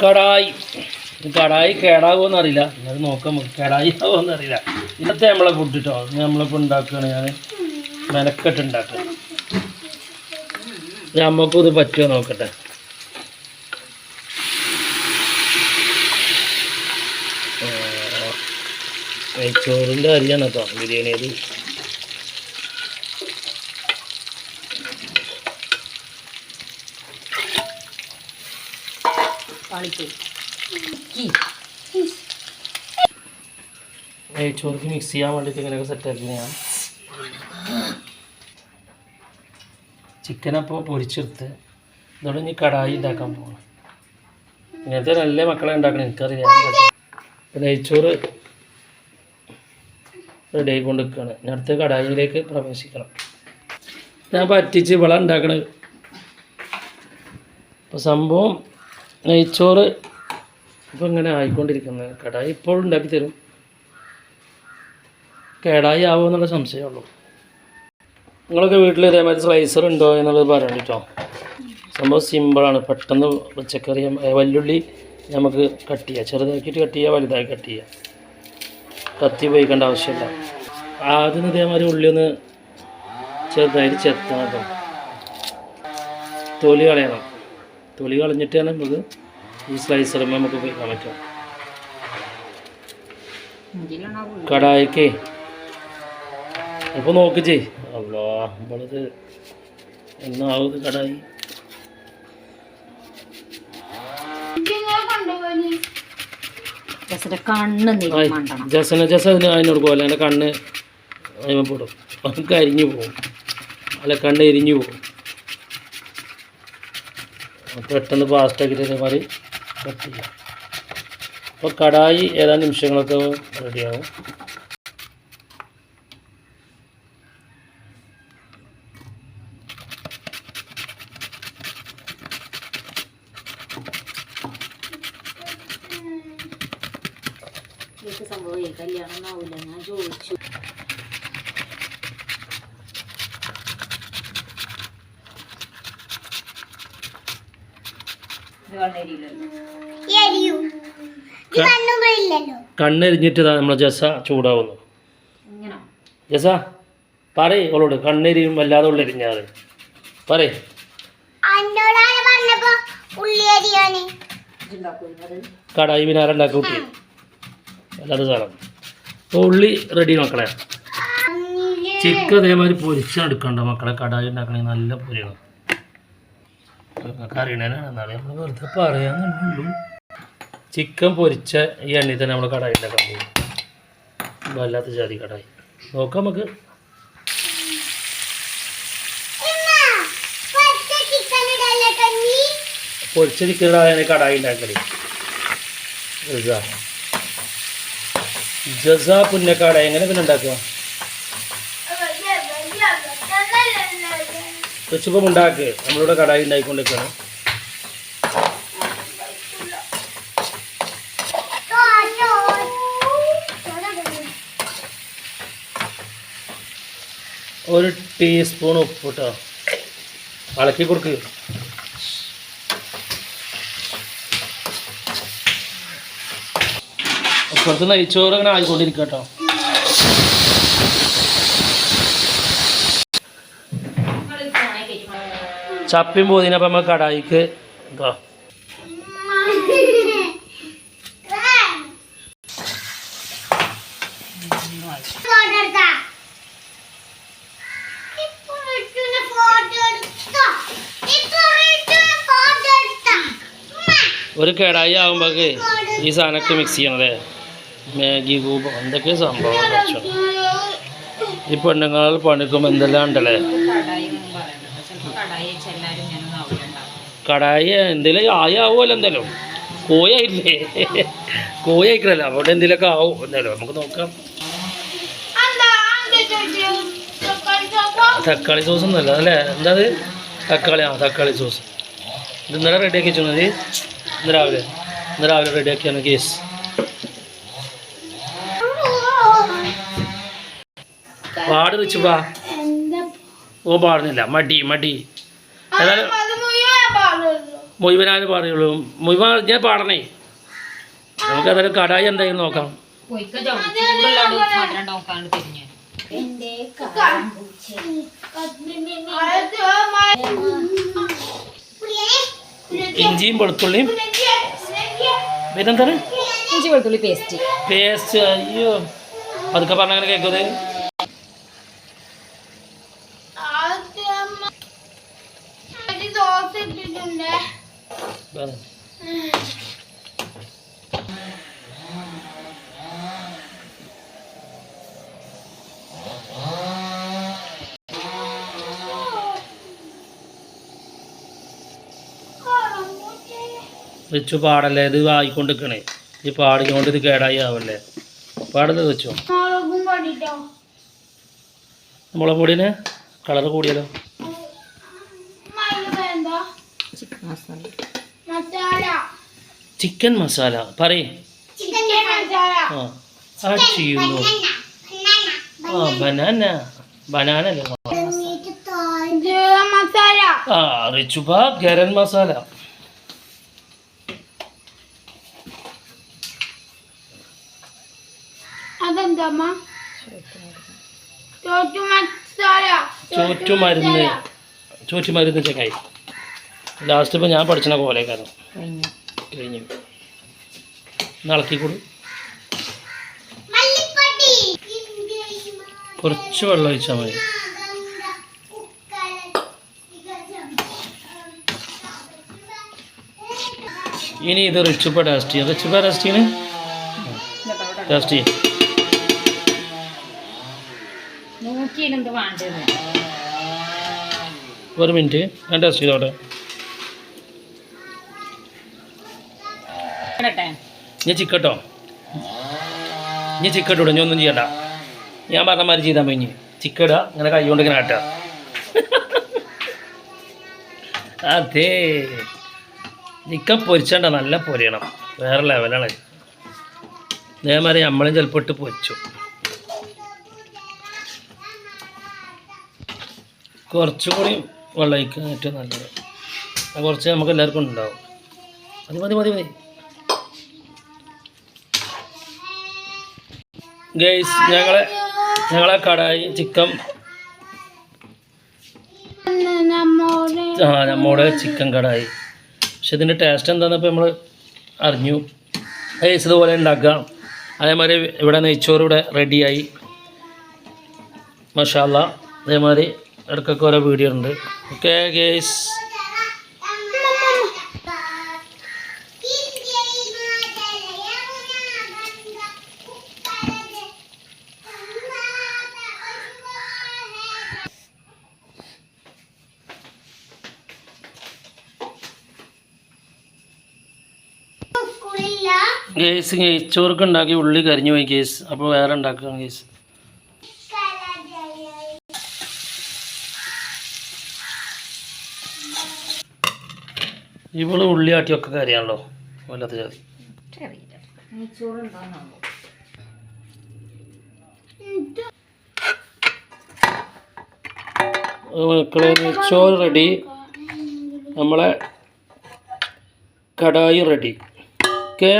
കടായി. കടായി കേടാകുമോന്ന് അറിയില്ല അത് നോക്കാം നമുക്ക് കടായി ആവുമെന്ന് അറിയില്ല ഇന്നത്തെ നമ്മളെ ഫുഡ് കേട്ടോ നമ്മളിപ്പോൾ ഉണ്ടാക്കുകയാണ് ഞാൻ മെനക്കെട്ട് ഉണ്ടാക്കുക നമുക്കും ഇത് പറ്റുമോ നോക്കട്ടെ. ചോറിന്റെ അരിയാണ് കേട്ടോ ബിരിയാണി അരി ചോർക്ക് മിക്സ് ചെയ്യാൻ വേണ്ടിയിട്ട് ഇങ്ങനെയൊക്കെ സെറ്റാക്കി ഞാൻ. ചിക്കനപ്പോൾ പൊരിച്ചെടുത്ത്. ഇതോടെ ഇനി കടായി ഉണ്ടാക്കാൻ പോകണം ഇങ്ങനത്തെ നല്ല മക്കളെ ഉണ്ടാക്കണം എനിക്കറിയാം. നെയ്ച്ചോറ് റെഡി ആയിക്കൊണ്ട് നിൽക്കുകയാണ് ഇനി അടുത്ത കടായിയിലേക്ക് പ്രവേശിക്കണം. ഞാൻ പറ്റിച്ച് വിള ഉണ്ടാക്കണത് ഇപ്പോൾ സംഭവം നെയ്ച്ചോറ് ഇപ്പോൾ ഇങ്ങനെ ആയിക്കൊണ്ടിരിക്കുന്നത് കടായി ഇപ്പോൾ ഉണ്ടാക്കി തരും. കേടായി ആവുമോ എന്നുള്ള സംശയമുള്ളൂ നിങ്ങളൊക്കെ വീട്ടിൽ ഇതേമാതിരി സ്ലൈസർ ഉണ്ടോ എന്നുള്ളത് പറയണം കേട്ടോ. സംഭവം സിമ്പിളാണ് പെട്ടെന്ന് പച്ചക്കറി വല്ലുള്ളി നമുക്ക് കട്ട് ചെയ്യാം. ചെറുതാക്കിയിട്ട് കട്ട് ചെയ്യുക വലുതായി കട്ട് ചെയ്യുക കത്തി ഉപയോഗിക്കേണ്ട ആവശ്യമില്ല. ആദ്യം ഇതേമാതിരി ഉള്ളി ഒന്ന് ചെറുതായിട്ട് ചെത്തണം കേട്ടോ. തൊലി കളയണം. തൊലി കളഞ്ഞിട്ടാണ് നമുക്ക് ഈ സ്ലൈസറുമ്പോൾ നമുക്ക് ഉപയോഗിക്കാൻ പറ്റുക. കടായിക്ക്. അപ്പോൾ നോക്ക് ചെയ് അല്ലോ നമ്മളിത് എന്നാവും കടായി? ജസന ജസ അതിന് അതിനോട് പോലെ എന്റെ കണ്ണ് അതിമപ്പെടും നമുക്ക് അരിഞ്ഞു പോകും. അല്ല കണ്ണ് എരിഞ്ഞു പോകും. പെട്ടെന്ന് ഫാസ്റ്റാക്കിയിട്ട് ഇതേമാതിരി കട്ട് ചെയ്യാം അപ്പോൾ കടായി ഏതാനും നിമിഷങ്ങളൊക്കെ റെഡിയാവും സംഭവം കല്യാണം ആവില്ല ഞാൻ ചോദിച്ചു. കണ്ണെരിഞ്ഞിട്ട് നമ്മളെ ജസ ചൂടാവുന്നു. ജസ പറയ് അവളോട് കണ്ണെരിയും വല്ലാതെ ഉള്ളെരിഞ്ഞാറ് പറയ്. കടായി വിനാരം ഉണ്ടാക്കി കൂട്ടി സാധനം. അപ്പോൾ ഉള്ളി റെഡി മക്കളെ. ചിക്കൻ അതേമാതിരി പൊരിച്ചെടുക്കണ്ട മക്കളെ. കടായി ഉണ്ടാക്കണമെങ്കിൽ നല്ല പൊരിയാണ്. അറിയണേനാണ് നമ്മൾ വെറുതെ പറയാന്നുള്ളൂ ചിക്കൻ പൊരിച്ച ഈ എണ്ണയിൽ തന്നെ നമ്മൾ കടായി ഉണ്ടാക്കാൻ വല്ലാത്ത ജാതി കടായി. നോക്കാം നമുക്ക്. പൊരിച്ച ചിക്കൻ ഇടാതെ കടായി ഉണ്ടാക്കൽ. ജസാ. ജസ പുന്നക്കാട എങ്ങനെ പിന്നെ ഉണ്ടാക്കുക? കൊച്ചുപ്പം ഉണ്ടാക്ക് നമ്മളിവിടെ കടായി ഉണ്ടാക്കിക്കൊണ്ടിരിക്കണം ഒരു ടീസ്പൂൺ ഉപ്പ് കേട്ടോ ഇളക്കി കൊടുക്ക്. അപ്പുറത്ത് നെയ്ച്ചോറ് അങ്ങനെ ആയിക്കൊണ്ടിരിക്കുക കേട്ടോ ചപ്പിയും പോതിനപ്പം നമ്മൾ കടായിക്ക് ഇതാ ഒരു കടായി ആകുമ്പോഴേക്ക് ഈ സാധനമൊക്കെ മിക്സ് ചെയ്യണതേ? മാഗി കൂപ്പ് എന്തൊക്കെ സംഭവം ഈ പെണ്ണുങ്ങൾ പണിക്കുമ്പോൾ എന്തെല്ലാം ഉണ്ടല്ലേ കടായി എന്നൊന്നും പറയണ്ട ചിലപ്പോൾ കടായി വെച്ച് എല്ലാവരും ഇങ്ങനെ ആവില്ല കടായി എന്തെങ്കിലും ആയി ആവുമല്ലോ എന്തായാലും കോയായില്ലേ? കോഴി ആയിക്കണല്ലോ അവിടെ എന്തെങ്കിലുമൊക്കെ ആവും? എന്തായാലും നമുക്ക് നോക്കാം. തക്കാളി സോസ് ഒന്നല്ല അല്ലേ? എന്താ അത് തക്കാളി ആ തക്കാളി സോസ് ഇത് ഇന്നലെ റെഡിയാക്കി വെച്ചു മതി. ഇന്ന് രാവിലെ. ഇന്ന് രാവിലെ റെഡിയാക്കിയാണ് കേസ് പാട് വെച്ചുപ്പാ ഓ പാടുന്നില്ല. മടി മടി. ഏതായാലും മുഴുവനാല് പറയുള്ളൂ മൊയ്വ ഞാൻ പാടണേ. നമുക്ക് അതൊരു കടായി എന്തായാലും നോക്കാം. ഇഞ്ചിയും വെളുത്തുള്ളിയും. പിന്നെന്താണ് ഇഞ്ചി വെളുത്തുള്ളി പേസ്റ്റ് പേസ്റ്റ്. അയ്യോ അതൊക്കെ പറഞ്ഞങ്ങനെ കേൾക്കുന്നത് വെച്ചു പാടല്ലേ ഇത് വായിക്കൊണ്ടിരിക്കണേ ഈ പാടിക്കൊണ്ട് ഇത് കേടായി ആവല്ലേ പാടത് വെച്ചോ നമ്മളെ പൊടിന് കളർ കൂടിയല്ലോ മസാല ചിക്കൻ മസാല. പറയേ. ചിക്കൻ മസാല. ആ ചെയ്യുന്നു. ആ ബനാന. ബനാന ആ റിച്ചുബ ഗരം മസാല. ചോറ്റുമരുന്ന് ചോറ്റുമരുന്ന് ചെക്കായി ലാസ്റ്റ് ഇപ്പം ഞാൻ പഠിച്ചിന പോലെ കാരണം കഴിഞ്ഞു. മല്ലിപ്പൊടി. കുറച്ച് വെള്ളം ഒഴിച്ചാൽ മതി. ഇനി ഇത് റിച്ചുപ്പ ടേസ്റ്റ് ചെയ്യാം. റിച്ചുപ്പ ടേസ്റ്റ് ചെയ്യണേ ടേസ്റ്റ് ചെയ്യും. ഒരു മിനിറ്റ്. ഞാൻ ടേസ്റ്റ് ചെയ്തോട്ടെ. ഞാൻ ചിക്കട്ടോ. ഞാൻ ചിക്കട്ടോ ഞാൻ ഒന്നും ചെയ്യണ്ട. ഞാൻ പറഞ്ഞ മാതിരി ചെയ്താൽ മതി ചിക്കട ഇങ്ങനെ കൈ കൊണ്ട് ഇങ്ങനെ ആട്ടുക അതെ. ചിക്കൻ പൊരിച്ചണ്ട നല്ല പൊരിയണം. വേറെ ലെവലാണ് ഇതേമാതിരി നമ്മളും ചിലപ്പോൾ ഇട്ട് പൊരിച്ചു. കുറച്ചും കൂടി വെള്ളം ഒഴിക്കാൻ ഏറ്റവും നല്ലത്. കുറച്ച് നമുക്ക് എല്ലാവർക്കും ഉണ്ടാവും. മതി മതി മതി മതി. ഗൈസ് ഞങ്ങളെ ഞങ്ങളെ കടായി ചിക്കൻ. ആ നമ്മുടെ ചിക്കൻ കടായി. പക്ഷെ ഇതിന്റെ ടേസ്റ്റ് എന്താണെന്നപ്പോൾ നമ്മൾ അറിഞ്ഞു. ഗൈസ് ഇതുപോലെ ഉണ്ടാക്കാം അതേമാതിരി ഇവിടെ നെയ്ച്ചോറ് ഇവിടെ റെഡിയായി മഷാല്ല അതേമാതിരി ഇടയ്ക്കൊക്കെ ഓരോ വീഡിയോ ഉണ്ട് ഓക്കെ ഗേസ് ഗേസ് നെയ്ച്ചോർക്ക് ഉണ്ടാക്കി ഉള്ളി കരിഞ്ഞു പോയി ഗേസ്. അപ്പോൾ വേറെ ഉണ്ടാക്കാം ഗേസ്. ഇവൾ ഉള്ളി ആട്ടിയൊക്കെ കറിയാണല്ലോ. വല്ലാത്ത ജാതി മക്കളെ നെച്ചോറ് റെഡി. നമ്മളെ കടായി റെഡി. ഓക്കെ?